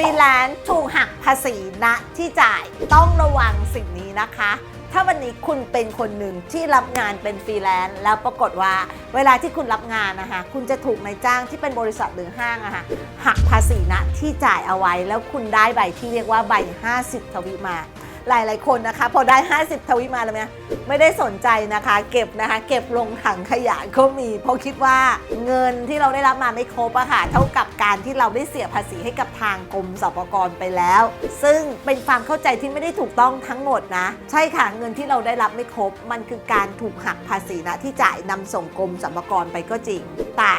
รีแลนซ์ถูกหักภาษีณที่จ่ายต้องระวังสิ่งนี้นะคะ ถ้าวันนี้คุณเป็นคนหนึ่งที่รับงานเป็นฟรีแลนซ์แล้วปรากฏว่า เวลาที่คุณรับงานนะคะคุณจะถูกนายจ้างที่เป็นบริษัทหรือห้างอะคะหักภาษีณที่จ่ายเอาไว้ แล้วคุณได้ใบที่เรียกว่าใบ 50 ทวีมา หลายๆคนนะคะ พอได้ 50 ทวิมาแล้วเนี่ยไม่ได้สนใจนะคะ เก็บนะคะ เก็บลงถังขยะก็มี เพราะคิดว่าเงินที่เราได้รับมาไม่ครบอะค่ะเท่ากับการที่เราได้เสียภาษีให้กับทางกรมสรรพากรไปแล้ว ซึ่งเป็นความเข้าใจที่ไม่ได้ถูกต้องทั้งหมดนะ ใช่ค่ะเงินที่เราได้รับไม่ครบ มันคือการถูกหักภาษีนะที่จ่ายนำส่งกรมสรรพากรไปก็จริง แต่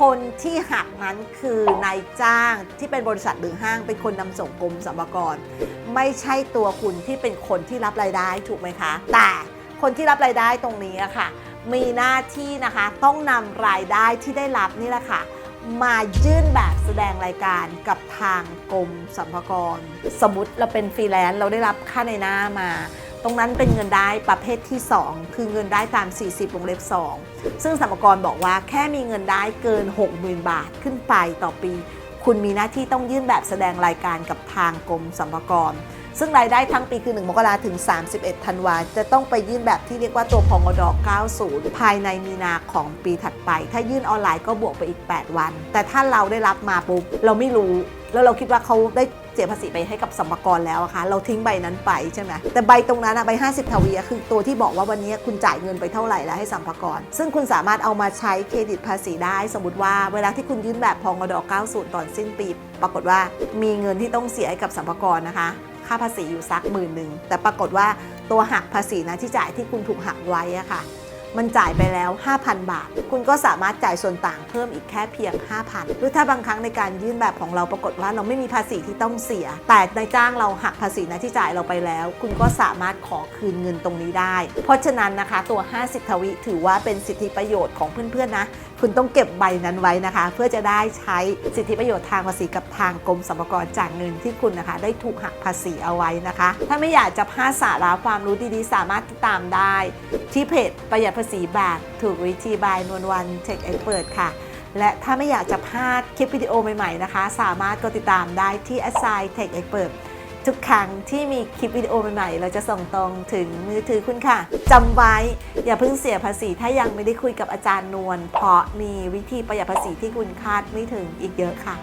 คนที่หักนั้นคือนายจ้างที่เป็นบริษัทหรือห้างเป็นคนนำส่งกรมสรรพากร ไม่ใช่ตัวคุณที่เป็นคนที่รับรายได้ถูกไหมคะ แต่คนที่รับรายได้ตรงนี้ค่ะ มีหน้าที่นะคะต้องนำรายได้ที่ได้รับนี่แหละค่ะมายื่นแบบแสดงรายการกับทางกรมสรรพากร สมมติเราเป็นฟรีแลนซ์เราได้รับค่าในหน้ามา ตรงนั้นเป็นเงินได้ประเภทที่ 2 คือเงินได้ตาม 40วงเล็บ 2 ซึ่งสรรพากรบอกว่าแค่มีเงินได้เกิน 60,000 บาทขึ้นไปต่อปี คุณมีหน้าที่ต้องยื่นแบบแสดงรายการกับทางกรมสรรพากร ซึ่งรายได้ทั้งปีคือ 1 มกราถึง 31 ธันวาจะต้องไปยื่นแบบที่เรียกว่าตัวพองอด90 ภายในมีนาของปีถัดไป ถ้ายื่นออนไลน์ก็บวกไปอีก 8 วัน แต่ถ้าเราได้รับมาปุ๊บเราไม่รู้ แล้วเราคิดว่าเขาได้เสียภาษีไปให้กับสรรพากรแล้วอะคะเราทิ้งใบนั้นไปใช่ไหมแต่ใบตรงนั้นอะใบ 50 ทวีคือตัวที่บอกว่าวันนี้คุณจ่ายเงินไปเท่าไหร่แล้วให้สรรพากร ซึ่งคุณสามารถเอามาใช้เครดิตภาษีได้ สมมติว่าเวลาที่คุณยื่นแบบพองด90 ตอนสิ้นปี ปรากฏว่ามีเงินที่ต้องเสียให้กับสรรพากรนะคะ ค่าภาษีอยู่สักหมื่นหนึ่งแต่ปรากฏว่าตัวหักภาษีนะที่จ่ายที่คุณถูกหักไว้อะค่ะ มันจ่ายไปแล้ว 5,000 บาท คุณก็สามารถจ่ายส่วนต่างเพิ่มอีกแค่เพียง 5,000 หรือถ้าบางครั้งในการยื่นแบบของเราปรากฏว่าเราไม่มีภาษีที่ต้องเสีย แต่นายจ้างเราหักภาษีนะที่จ่ายเราไปแล้ว คุณก็สามารถขอคืนเงินตรงนี้ได้ เพราะฉะนั้นนะคะตัว 50 ทวิถือว่าเป็นสิทธิประโยชน์ของเพื่อนๆนะคุณต้องเก็บใบนั้นไว้นะคะ เพื่อจะได้ใช้สิทธิประโยชน์ทางภาษีกับทางกรมสรรพากรจากเงินที่คุณนะคะ ได้ถูกหักภาษีเอาไว้นะคะ ถ้าไม่อยากจะพลาดสาระความรู้ดีๆ สามารถติดตามได้ ที่เพจประหยัดภาษีแบบถูกวิธีบายนวลวันเทคเอ็กเปิดค่ะ และถ้าไม่อยากจะพลาดคลิปวิดีโอใหม่ ๆ นะคะ สามารถกดติดตามได้ที่ a s s i g n Tech Expert ทุกครั้งที่มีคลิปวิดีโอใหม่ๆ เราจะส่งตรงถึงมือถือคุณค่ะจำไว้อย่าเพิ่งเสียภาษีถ้ายังไม่ได้คุยกับอาจารย์นวลเพราะมีวิธีประหยัดภาษีที่คุณคาดไม่ถึงอีกเยอะค่ะ